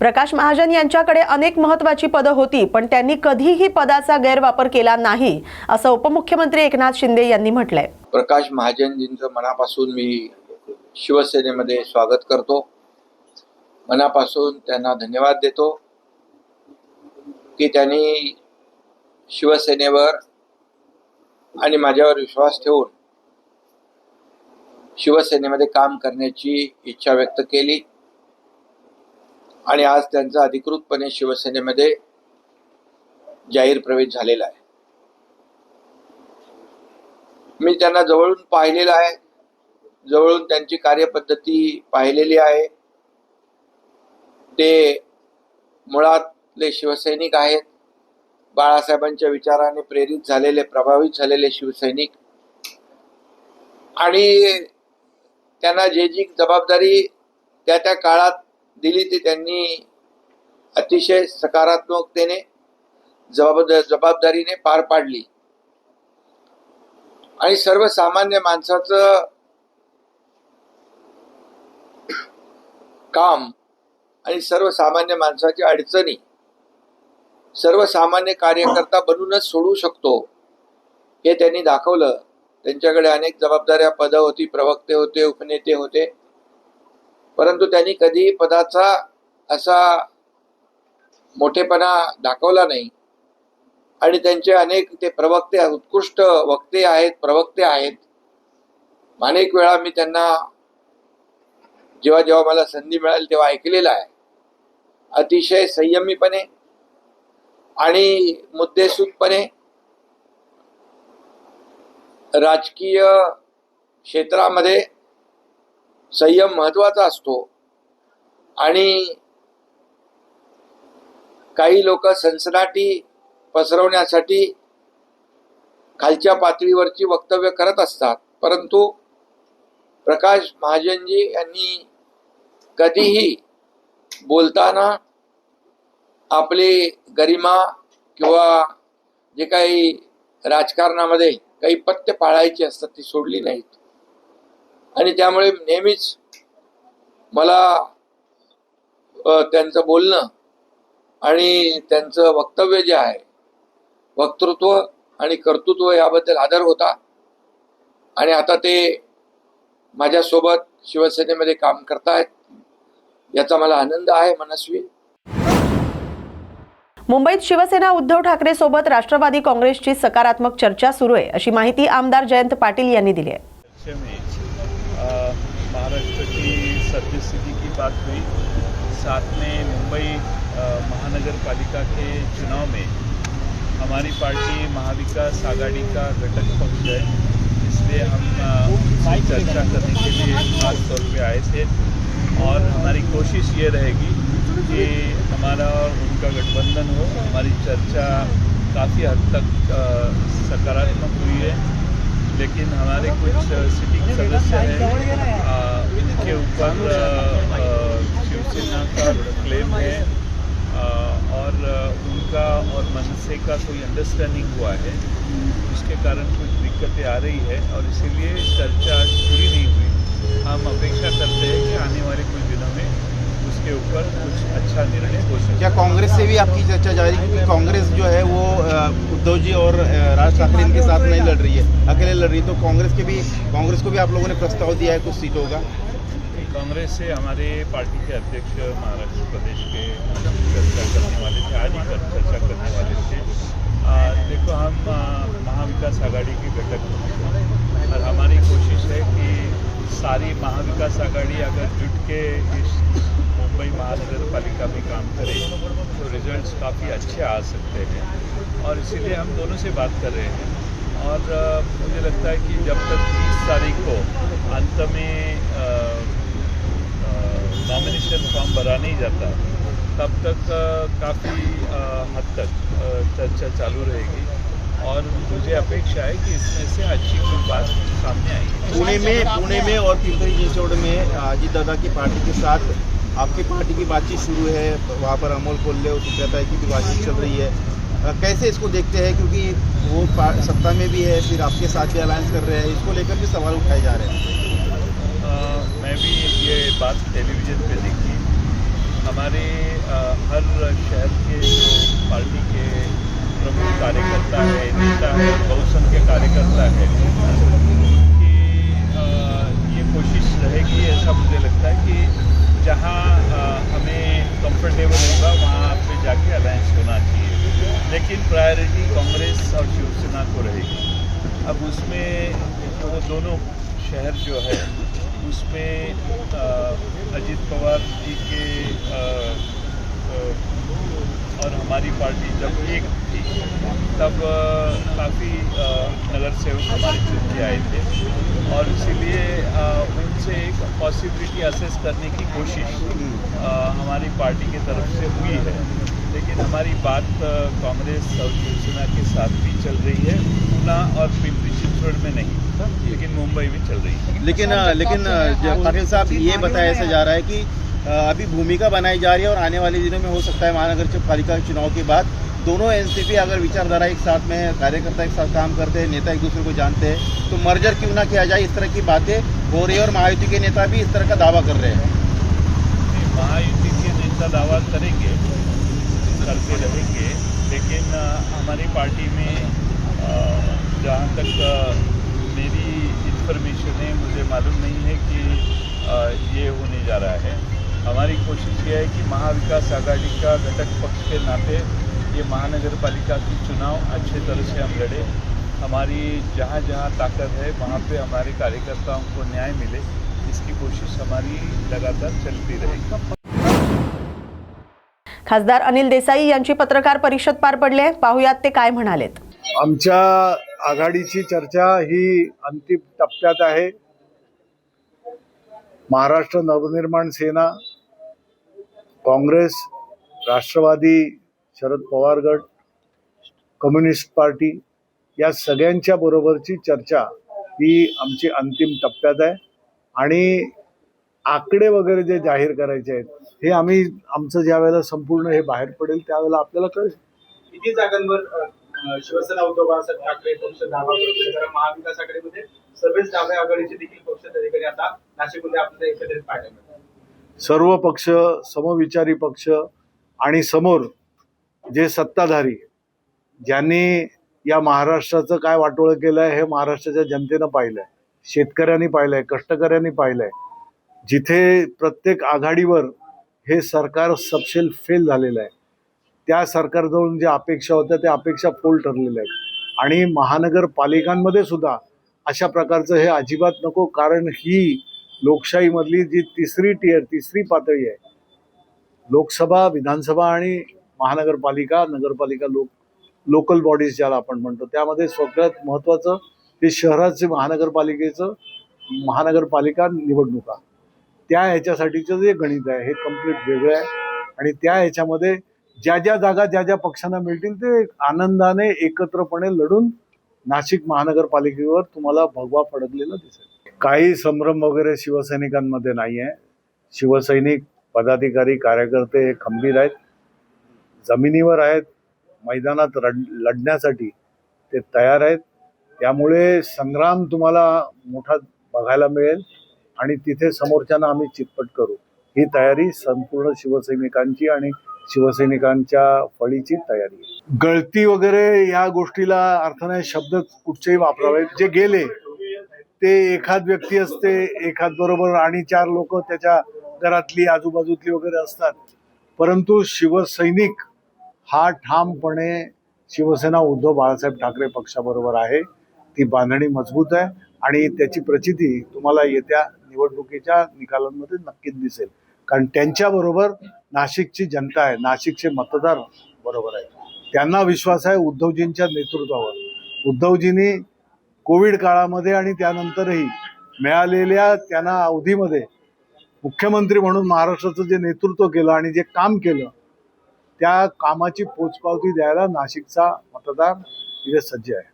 प्रकाश महाजन यांच्याकडे अनेक महत्वाची पदं होती पण त्यांनी कधीही पदाचा गैरवापर केला नाही असं उपमुख्यमंत्री एकनाथ शिंदे यांनी म्हटलंय. प्रकाश महाजनजींचं मनापासून मी शिवसेनेमध्ये स्वागत करतो. मनापासून त्यांना धन्यवाद देतो की त्यांनी शिवसेनेवर आणि माझ्यावर विश्वास ठेवून शिवसेनेमध्ये काम करण्याची इच्छा व्यक्त केली. आणि आज त्यांचा अधिकृतपणे शिवसेनेमध्ये जाहीर प्रवेश झालेला आहे. मी त्यांना जवळून पाहिलेलं आहे. जवळून त्यांची कार्यपद्धती पाहिलेली आहे. ते मुळातले शिवसैनिक आहेत. बाळासाहेबांच्या विचाराने प्रेरित झालेले प्रभावित झालेले शिवसैनिक. आणि त्यांना जे जी जबाबदारी त्या त्या काळात दिली ती त्यांनी अतिशय सकारात्मकतेने जबाबदार जबाबदारीने पार पाडली. आणि सर्वसामान्य माणसाचं काम आणि सर्वसामान्य माणसाच्या अडचणी सर्वसामान्य कार्यकर्ता बनूनच सोडू शकतो हे त्यांनी दाखवलं. त्यांच्याकडे अनेक जबाबदाऱ्या पदं होती प्रवक्ते होते उपनेते होते. परंतु त्यांनी कधी पदाचा असा मोठेपणा दाखवला नाही. आणि त्यांचे अनेक ते प्रवक्ते उत्कृष्ट वक्ते आहेत प्रवक्ते आहेत. अनेक वेळा मी त्यांना जेव्हा जेव्हा मला संधी मिळाली तेव्हा ऐकलेलं आहे. अतिशय संयमीपणे आणि मुद्देसूदपणे राजकीय क्षेत्रामध्ये संयम महत्त्वाचा असतो. आणि काही लोक सनसनाटी पसरवण्यासाठी खालच्या पातळीवरची वक्तव्य करत असतात. परंतु प्रकाश महाजनजी यांनी कधीही बोलताना आपली गरिमा किंवा जे काही राजकारणामध्ये काही पथ्य पाळायची असतात ती सोडली नाहीत. आणि त्यामुळे नेहमीच मला त्यांचं बोलणं आणि त्यांचं वक्तव्य जे आहे वक्तृत्व आणि कर्तृत्व याबद्दल आदर होता. आणि आता ते माझ्यासोबत शिवसेनेमध्ये काम करतायत याचा मला आनंद आहे मनस्वी. मुंबईत शिवसेना उद्धव ठाकरे सोबत राष्ट्रवादी काँग्रेसची सकारात्मक चर्चा सुरू आहे अशी माहिती आमदार जयंत पाटील यांनी दिली आहे. महाराष्ट्र की सद्यस्थिति की बात हुई, साथ में मुंबई महानगर पालिका के चुनाव में हमारी पार्टी महाविकास आघाड़ी का घटक पक्ष है, इसलिए हम चर्चा करने के लिए खास तौर पे आए थे। और हमारी कोशिश ये रहेगी कि हमारा और उनका गठबंधन हो। हमारी चर्चा काफ़ी हद तक सकारात्मक हुई है। लेकिन हमारे कुछ सिटिंग सदस्य हैं इनके ऊपर शिवसेना का क्लेम है और उनका और मनसे का कोई अंडरस्टैंडिंग हुआ है, उसके कारण कुछ दिक्कतें आ रही है और इसीलिए चर्चा आज पूरी नहीं हुई। हम अपेक्षा करते हैं कि आने वाले कुछ दिनों में उसके ऊपर कुछ अच्छा निर्णय हो सकता क्या कांग्रेस से भी आपकी चर्चा जारी क्योंकि कांग्रेस जो है वो उद्धव जी और राज ठाकरे इनके साथ नहीं लड़ रही है अकेले लड़ रही है तो कांग्रेस के भी कांग्रेस को भी आप लोगों ने प्रस्ताव दिया है कुछ सीटों का? कांग्रेस से हमारे पार्टी के अध्यक्ष महाराष्ट्र प्रदेश के चर्चा करने वाले थे आज ही चर्चा करने वाले थे। आ, देखो हम महाविकास आघाड़ी के घटक हैं और हमारी कोशिश है कि सारी महाविकास आघाड़ी अगर जुट के पालिका में काम करे तो रिजल्ट्स काफ़ी अच्छे आ सकते हैं। और इसीलिए हम दोनों से बात कर रहे हैं। और मुझे लगता है कि जब तक 30 तारीख को अंत में नॉमिनेशन फॉर्म भरा नहीं जाता, तब तक काफ़ी हद तक चर्चा चालू रहेगी। और मुझे अपेक्षा है कि इसमें से अच्छी कुछ बात सामने आएगी। पुणे में पुणे में और पिंपरी चिंचवड़ में अजीत दादा की पार्टी के साथ आपकी पार्टी की बातचीत शुरू है वहाँ पर अमोल कोल्ले और सुब्रता की भी बातचीत चल रही है। कैसे इसको देखते हैं? क्योंकि वो सत्ता में भी है फिर आपके साथ भी अलायंस कर रहे हैं। इसको लेकर भी सवाल उठाए जा रहे हैं। मैं भी ये बात टेलीविज़न पे देखी। हमारे अ, हर शहर के जो पार्टी के प्रमुख कार्यकर्ता है नेता है बहुसंख्य कार्यकर्ता है अब उसमें वो दोनों शहर जो है उसमें अजीत पवार जी के और हमारी पार्टी जब एक थी तब काफ़ी नगर सेवक हमारे चुन के आए थे। और इसीलिए उनसे एक पॉसिबिलिटी असेस करने की कोशिश हमारी पार्टी की तरफ़ से हुई है। लेकिन हमारी बात कांग्रेस और शिवसेना के साथ भी चल रही है पूना और पिंपरी चिंचवड़ में नहीं लेकिन मुंबई में चल रही है। लेकिन लेकिन पाटिल साहब ये बताया ऐसा जा रहा है कि अभी भूमिका बनाई जा रही है और आने वाले दिनों में हो सकता है महानगर पालिका चुनाव के बाद दोनों एनसीपी अगर विचारधारा एक साथ में कार्यकर्ता एक साथ काम करते हैं, नेता एक दूसरे को जानते हैं तो मर्जर क्यों ना किया जाए? इस तरह की बातें हो रही है और महायुति के नेता भी इस तरह का दावा कर रहे हैं। महायुति के नेता दावा करेंगे करते रहेंगे लेकिन हमारी पार्टी में जहाँ तक मेरी इंफॉर्मेशन है, मुझे मालूम नहीं है कि ये होने जा रहा है। हमारी कोशिश ये है कि महाविकास आघाड़ी का घटक पक्ष के नाते ये महानगर पालिका की चुनाव अच्छे तरह से हम लड़े। हमारी जहाँ जहाँ ताकत है वहाँ पे हमारे कार्यकर्ताओं को न्याय मिले। इसकी कोशिश हमारी लगातार चलती रहेगी। खासदार अनिल देसाई यांची पत्रकार परिषद पार पडली. आहे पाहुयात ते काय म्हणालेत? आमच्या आघाडीची चर्चा ही अंतिम टप्प्यात आहे. महाराष्ट्र नवनिर्माण सेना काँग्रेस राष्ट्रवादी शरद पवार गट कम्युनिस्ट पार्टी या सगळ्यांच्या बरोबरची चर्चा ही आमची अंतिम टप्प्यात आहे. आणि आकडे वगैरे जे जाहीर करायचे आहेत हे आम्ही आमचं ज्या वेळेला संपूर्ण हे बाहेर पडेल त्यावेळेला आपल्याला कळेल. किती जागांवर शिवसेना उद्धव बाळासाहेब ठाकरे पक्ष दावा करतोय कारण महाविकास आघाडीमध्ये सर्वच डाव्या आघाडीचे देखील पक्ष अधिकारी आता नाशिकमध्ये आपल्याला एकत्रित पाहायला मिळतात. सर्व पक्ष समविचारी पक्ष आणि समोर जे सत्ताधारी ज्यांनी या महाराष्ट्राचं काय वाटोळं केलं आहे हे महाराष्ट्राच्या जनतेनं पाहिलं आहे शेतकऱ्यांनी पाहिलं आहे कष्टकऱ्यांनी पाहिलं आहे जिथे प्रत्येक आघाडीवर हे सरकार सबसेल फेल झालेलं आहे. त्या सरकारजवळून ज्या अपेक्षा होत्या त्या अपेक्षा फोल ठरलेल्या आहेत. आणि महानगरपालिकांमध्ये सुद्धा अशा प्रकारचं हे अजिबात नको कारण ही लोकशाहीमधली जी तिसरी टियर तिसरी पातळी आहे लोकसभा विधानसभा आणि महानगरपालिका नगरपालिका लोक लोकल बॉडीज ज्याला आपण म्हणतो त्यामध्ये सगळ्यात महत्त्वाचं हे शहराचे महानगरपालिकेचं महानगरपालिका निवडणुका त्या ह्याच्यासाठीचं जे गणित आहे हे कंप्लीट वेगळं आहे. आणि त्या ह्याच्यामध्ये ज्या ज्या जागा ज्या ज्या पक्षांना मिळतील ते आनंदाने एकत्रपणे लढून नाशिक महानगरपालिकेवर तुम्हाला भगवा फडकलेला दिसेल. काही संभ्रम वगैरे शिवसैनिकांमध्ये नाही आहे शिवसैनिक पदाधिकारी कार्यकर्ते हे खंबीर आहेत. जमिनीवर आहेत. मैदानात रड लढण्यासाठी ते तयार आहेत. त्यामुळे संग्राम तुम्हाला मोठा बघायला मिळेल आणि तिथे समोरच्यांना आम्ही चितपट करू. ही तयारी संपूर्ण शिवसैनिकांची आणि शिवसैनिकांच्या फळीची तयारी आहे. गळती वगैरे या गोष्टीला अर्थ नाही शब्द कुठचेही वापरावेत. जे गेले ते एखाद व्यक्ती असते एखाद बरोबर आणि चार लोक त्याच्या घरातली आजूबाजूतली वगैरे असतात. परंतु शिवसैनिक हा ठामपणे शिवसेना उद्धव बाळासाहेब ठाकरे पक्षाबरोबर आहे. ती बांधणी मजबूत आहे आणि त्याची प्रचिती तुम्हाला येत्या निवडणुकीच्या निकालांमध्ये नक्कीच दिसेल. कारण त्यांच्याबरोबर नाशिकची जनता आहे नाशिकचे मतदार बरोबर आहे त्यांना विश्वास आहे उद्धवजींच्या नेतृत्वावर. उद्धवजींनी कोविड काळामध्ये आणि त्यानंतरही मिळालेल्या त्यांना अवधीमध्ये मुख्यमंत्री म्हणून महाराष्ट्राचं जे नेतृत्व केलं आणि जे काम केलं त्या कामाची पोचपावती द्यायला नाशिकचा मतदार इथे सज्ज आहे.